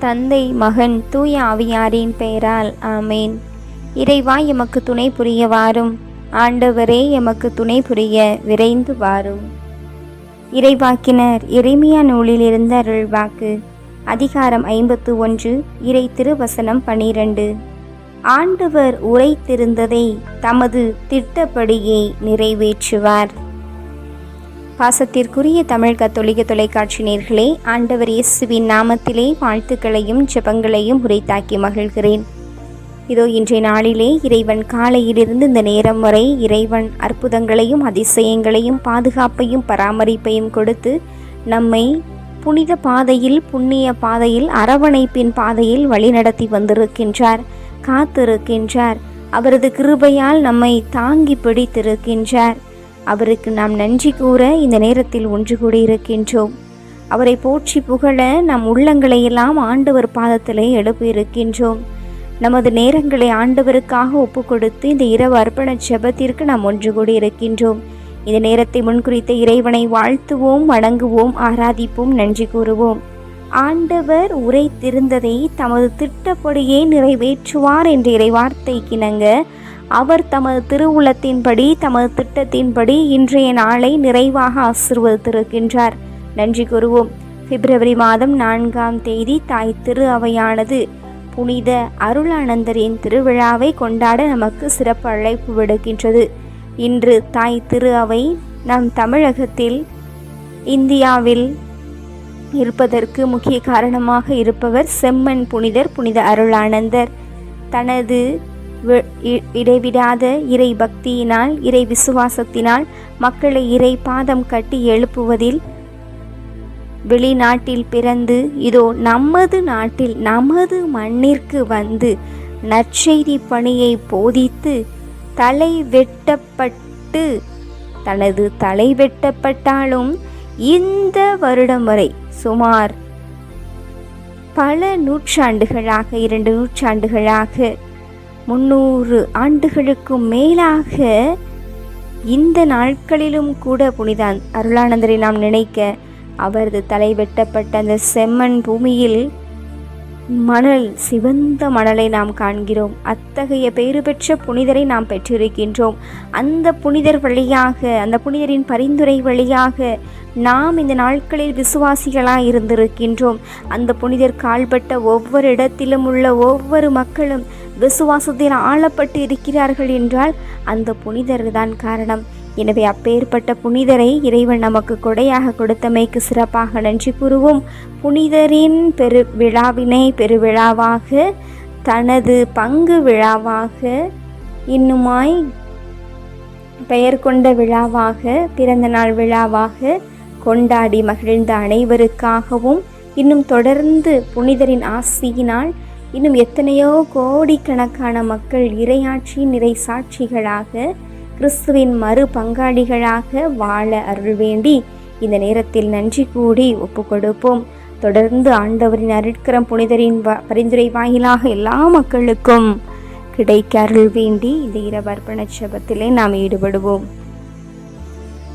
தந்தை மகன் தூய ஆவியாரின் பெயரால் ஆமேன். இறைவா எமக்கு துணை புரிய வாரும். ஆண்டவரே எமக்கு துணை புரிய விரைந்து வாரும். இறைவாக்கினர் இறைமையா நூலிலிருந்து அருள்வாக்கு அதிகாரம் ஐம்பத்து ஒன்று இறை திருவசனம் பனிரெண்டு. ஆண்டவர் உரைத்திருந்ததை தமது திட்டப்படியே நிறைவேற்றுவார். பாசத்திற்குரிய தமிழ் கத்தோலிக்க தொலைக்காட்சி நேர்களே ஆண்டவர் இயேசுவின் நாமத்திலே வாழ்த்துக்களையும் ஜெபங்களையும் உரைத்தாக்கி மகிழ்கிறேன். இதோ இன்றைய நாளிலே இறைவன் காலையிலிருந்து இந்த நேரம் வரை இறைவன் அற்புதங்களையும் அதிசயங்களையும் பாதுகாப்பையும் பராமரிப்பையும் கொடுத்து நம்மை புனித பாதையில் புண்ணிய பாதையில் அரவணைப்பின் பாதையில் வழிநடத்தி வந்திருக்கின்றார் காத்திருக்கின்றார். அவரது கிருபையால் நம்மை தாங்கி பிடித்திருக்கின்றார். அவருக்கு நாம் நன்றி கூற இந்த நேரத்தில் ஒன்று கூடி இருக்கின்றோம். அவரை போற்றி புகழ நம் உள்ளங்களையெல்லாம் ஆண்டவர் பாதத்திலே எழுப்பியிருக்கின்றோம் நமது நேரங்களை ஆண்டவருக்காக ஒப்பு கொடுத்து இந்த இரவு அர்ப்பண ஜெபத்திற்கு நாம் ஒன்று கூடி இருக்கின்றோம். இந்த நேரத்தை முன்குறித்த இறைவனை வாழ்த்துவோம் வணங்குவோம் ஆராதிப்போம் நன்றி கூறுவோம். ஆண்டவர் உரைத்திருந்ததை தமது திட்டப்படியே நிறைவேற்றுவார் என்ற இறைவார்த்தைக்கிணங்க அவர் தமது திருவுளத்தின்படி தமது திட்டத்தின்படி இன்றைய நாளை நிறைவாக ஆசிர்வதித்திருக்கின்றார். நன்றி கூறுவோம். பிப்ரவரி மாதம் நான்காம் தேதி தாய் திரு அவையானது புனித அருளானந்தரின் திருவிழாவை கொண்டாட நமக்கு சிறப்பு அழைப்பு விடுக்கின்றது. இன்று தாய் திரு அவை நம் தமிழகத்தில் இந்தியாவில் இருப்பதற்கு முக்கிய காரணமாக இருப்பவர் செம்மன் புனிதர் புனித அருளானந்தர். தனது இடைவிடாத இறை பக்தியினால் இறை விசுவாசத்தினால் மக்களை இறை பாதம் கட்டி எழுப்புவதில் வெளிநாட்டில் பிறந்து இதோ நமது நாட்டில் நமது மண்ணிற்கு வந்து நற்செய்தி பணியை போதித்து தலை வெட்டப்பட்டு தனது தலை வெட்டப்பட்டாலும் இந்த வருடம் வரை சுமார் பல நூற்றாண்டுகளாக இரண்டு நூற்றாண்டுகளாக முன்னூறு ஆண்டுகளுக்கும் மேலாக இந்த நாட்களிலும் கூட புனித அருளானந்தரை நாம் நினைக்க அவரது தலை வெட்டப்பட்ட அந்த செம்மண் பூமியில் மணல் சிவந்த மணலை நாம் காண்கிறோம். அத்தகைய பெயரு பெற்ற புனிதரை நாம் பெற்றிருக்கின்றோம். அந்த புனிதர் வழியாக அந்த புனிதரின் பரிந்துரை வழியாக நாம் இந்த நாட்களில் விசுவாசிகளாக இருந்திருக்கின்றோம். அந்த புனிதர் கால்பட்ட ஒவ்வொரு இடத்திலும் உள்ள ஒவ்வொரு மக்களும் விசுவாசத்தில் ஆளப்பட்டு இருக்கிறார்கள் என்றால் அந்த புனிதர் தான் காரணம். எனவே அப்பேற்பட்ட புனிதரை இறைவன் நமக்கு கொடையாக கொடுத்தமைக்கு சிறப்பாக நன்றி கூறுவோம். புனிதரின் பெரு விழாவினை பெருவிழாவாக தனது பங்கு விழாவாக இன்னுமாய் பெயர் கொண்ட விழாவாக பிறந்த நாள் விழாவாக கொண்டாடி மகிழ்ந்த அனைவருக்காகவும் இன்னும் தொடர்ந்து புனிதரின் ஆசியினால் இன்னும் எத்தனையோ கோடிக்கணக்கான மக்கள் இறையாட்சி நிறை சாட்சிகளாக கிறிஸ்துவின் மறு பங்காளிகளாக வாழ அருள் வேண்டி இந்த நேரத்தில் நன்றி கூடி ஒப்பு கொடுப்போம். தொடர்ந்து ஆண்டவரின் அருட்கரம் புனிதரின் பரிந்துரை வாயிலாக எல்லா மக்களுக்கும் கிடைக்க அருள் வேண்டி இந்த இரவு அர்ப்பண நாம் ஈடுபடுவோம்.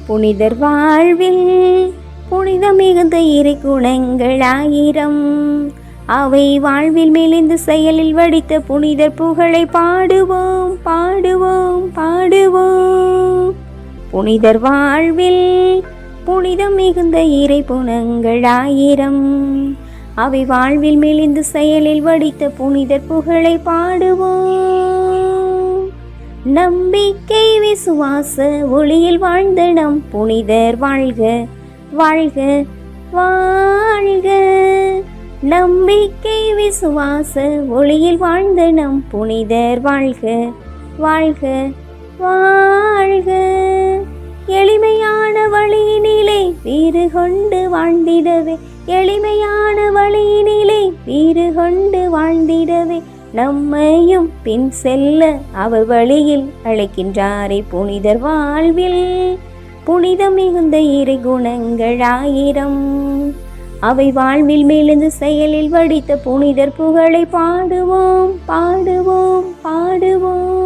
புனிதர் வாழ்வில் புனித மிகுந்த இரு குணங்கள் ஆயிரம் அவை வாழ்வில் மெலிந்து செயலில் வடித்த புனிதர் புகழை பாடுவோம் பாடுவோம் பாடுவோம். புனிதர் வாழ்வில் புனிதம் மிகுந்த இறை குணங்கள் ஆயிரம். அவை வாழ்வில் மெலிந்து செயலில் வடித்த புனிதர் புகழை பாடுவோம். நம்பிக்கை விசுவாச ஒளியில் வாழ்ந்த நம் புனிதர் வாழ்க வாழ்க வாழ்க. நம்பிக்கை விசுவாச ஒளியில் வாழ்ந்த நம் புனிதர் வாழ்க வாழ்க வாழ்க. எளிமையான வழியினிலே வீறு கொண்டு வாழ்ந்திடவே எளிமையான வழியினிலே வீறு கொண்டு வாழ்ந்திடவே. நம்மையும் பின் செல்ல அவர் வழியில் அழைக்கின்றாரே புனிதர் வாழ்வில். புனிதம் மிகுந்த இரு குணங்கள் ஆயிரம். அவை வாழ்வில் மேலிருந்து செயலில் வடித்த புனிதர் புகழை பாடுவோம் பாடுவோம் பாடுவோம்.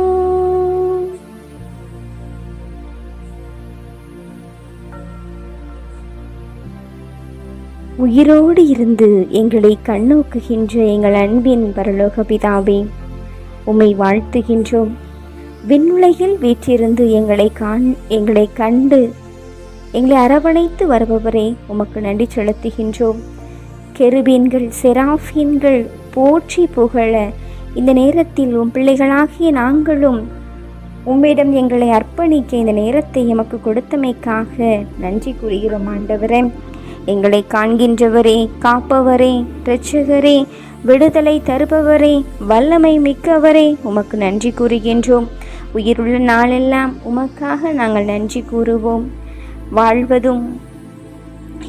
உயிரோடு இருந்து எங்களை கண்ணோக்குகின்ற எங்கள் அன்பின் பரலோக பிதாவே உம்மை வாழ்த்துகின்றோம். விண்ணுலகில் வீற்றிருந்து எங்களை காண் எங்களை கண்டு எங்களை அரவணைத்து வருபவரே உமக்கு நன்றி செலுத்துகின்றோம். கெருபீன்கள் செராஃபீன்கள் போற்றி புகழ இந்த நேரத்தில் உம் பிள்ளைகளாகிய நாங்களும் உம்மிடம் எங்களை அர்ப்பணிக்க இந்த நேரத்தை எமக்கு கொடுத்தமைக்காக நன்றி கூறுகிறோம் ஆண்டவரே. எங்களை காண்கின்றவரே காப்பவரே இரட்சகரே விடுதலை தருபவரே வல்லமை மிக்கவரே உமக்கு நன்றி கூறுகின்றோம். உயிருள்ள நாளெல்லாம் உமக்காக நாங்கள் நன்றி கூறுவோம். வாழ்வதும்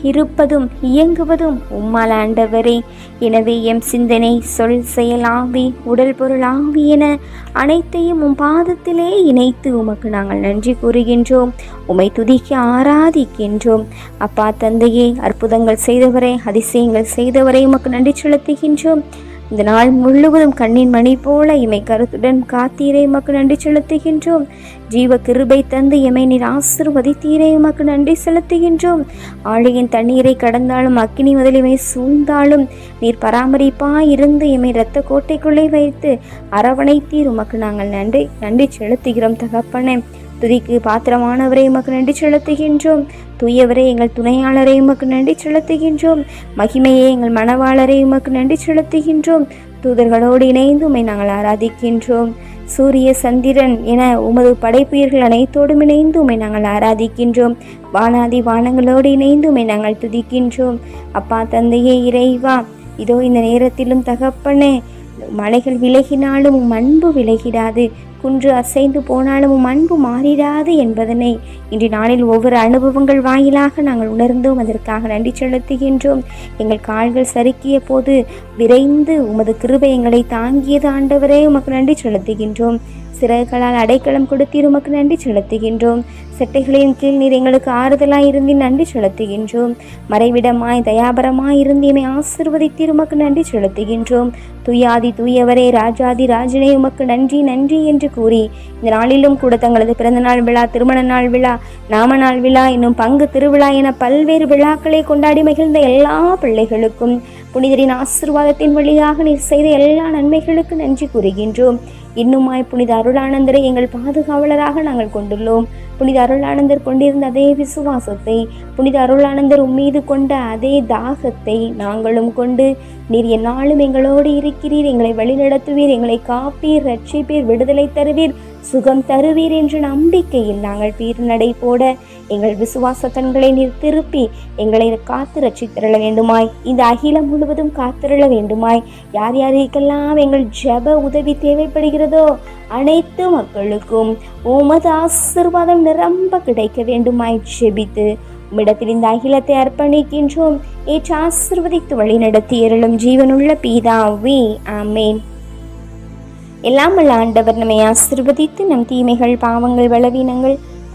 இருப்பதும் இயங்குவதும் உம்மால் ஆண்டவரே. எனவே எம் சிந்தனை சொல் செயலாவி உடல் பொருள் ஆவி என அனைத்தையும் உம் பாதத்திலே இணைத்து உமக்கு நாங்கள் நன்றி கூறுகின்றோம். உமை துதிக்க ஆராதிக்கின்றோம். அப்பா தந்தையே அற்புதங்கள் செய்தவரே அதிசயங்கள் செய்தவரை உமக்கு நன்றி செலுத்துகின்றோம். இந்த நாள் முழுவதும் கண்ணின் மணி போல இமை கருத்துடன் காத்தீரே உமக்கு நன்றி செலுத்துகின்றோம். ஜீவ கிருபை தந்து எமை நீர் ஆசிர்வதித்தீரே உமக்கு நன்றி செலுத்துகின்றோம். ஆழியின் தண்ணீரை கடந்தாலும் அக்கினி முதலிமை சூழ்ந்தாலும் நீர் பராமரிப்பாய் இருந்து எமை இரத்த கோட்டைக்குள்ளே வைத்து அரவணைத்தீர் உமக்கு நாங்கள் நன்றி நன்றி செலுத்துகிறோம் தகப்பனே. துதிக்கு பாத்திரமானவரை உமக்கு நன்றி செலுத்துகின்றோம். தூயவரே எங்கள் துணையாளரை உமக்கு நன்றி செலுத்துகின்றோம். மகிமையே எங்கள் மணவாளரை உமக்கு நன்றி செலுத்துகின்றோம். தூதர்களோடு இணைந்து உமை நாங்கள் ஆராதிக்கின்றோம். சூரிய சந்திரன் என உமது படைப்புயிர்கள் அனைத்தோடும் இணைந்து உமை நாங்கள் ஆராதிக்கின்றோம். வானாதி வானங்களோடு இணைந்து உமை நாங்கள் துதிக்கின்றோம். அப்பா தந்தையே இறைவா இதோ இந்த நேரத்திலும் தகப்பனே மலைகள் விலகினாலும் அன்பு விலகிடாது. குன்று அசைந்து போனாலும் அன்பு மாறிடாது என்பதனை இன்று நாளில் ஒவ்வொரு அனுபவங்கள் வாயிலாக நாங்கள் உணர்ந்தோம். அதற்காக நன்றி செலுத்துகின்றோம். எங்கள் கால்கள் சறுக்கிய போது விரைந்து உமது கிருபை எங்களை தாங்கியது. ஆண்டவரே உமக்கு நன்றி செலுத்துகின்றோம். சிறகுகளால் அடைக்கலம் கொடுத்தீர் உமக்கு நன்றி செலுத்துகின்றோம். செட்டைகளின் கீழ் நீர் எங்களுக்கு ஆறுதலாய் இருந்து நன்றி செலுத்துகின்றோம். மறைவிடமாய் தயாபரமாய் இருந்து எமை ஆசிர்வதித்தீர் உமக்கு நன்றி செலுத்துகின்றோம். துயாதி தூயவரே ராஜாதி ராஜனே உமக்கு நன்றி நன்றி என்று கூறி இந்த நாளிலும் கூட தங்களது பிறந்தநாள் விழா திருமண நாள் விழா நாம நாள் விழா இன்னும் பங்கு திருவிழா என பல்வேறு விழாக்களை கொண்டாடி மகிழ்ந்த எல்லா பிள்ளைகளுக்கும் புனிதரின் ஆசிர்வாதத்தின் வழியாக நீர் செய்த எல்லா நன்மைகளுக்கு நன்றி கூறுகின்றோம். இன்னுமாய் புனித அருளானந்தரை எங்கள் பாதுகாவலராக நாங்கள் கொண்டுள்ளோம். புனித அருளானந்தர் கொண்டிருந்த அதே விசுவாசத்தை புனித அருளானந்தர் உம்மீது கொண்ட அதே தாகத்தை நாங்களும் கொண்டு நீர் என்னாலும் எங்களோடு இருக்கிறீர் எங்களை வழிநடத்துவீர் எங்களை காப்பீர் ரட்சிப்பீர் விடுதலை தருவீர் சுகம் தருவீர் என்ற நம்பிக்கையில் நாங்கள் பீர் நடை போட எங்கள் விசுவாச கண்களை நீர் திருப்பி எங்களை காத்து ரட்சித்திரள வேண்டுமாய். இந்த அகிலம் முழுவதும் காத்திரள வேண்டுமாய். யார் யாருக்கெல்லாம் எங்கள் ஜெப உதவி தேவைப்படுகிறதோ அனைத்து மக்களுக்கும் உமது ஆசிர்வாதம் நிரம்ப கிடைக்க வேண்டுமாய் ஜெபித்து உம்மிடத்தில் இந்த அகிலத்தை அர்ப்பணிக்கின்றோம். ஏற்று ஆசிர்வதித்து வழி நடத்தி இருளும் ஜீவனுள்ள பீதாவே ஆமேன். எல்லாம் வல்ல ஆண்டவர் நம்மை ஆசிர்வதித்து நம் தீமைகள் பாவங்கள் பலவீனங்கள்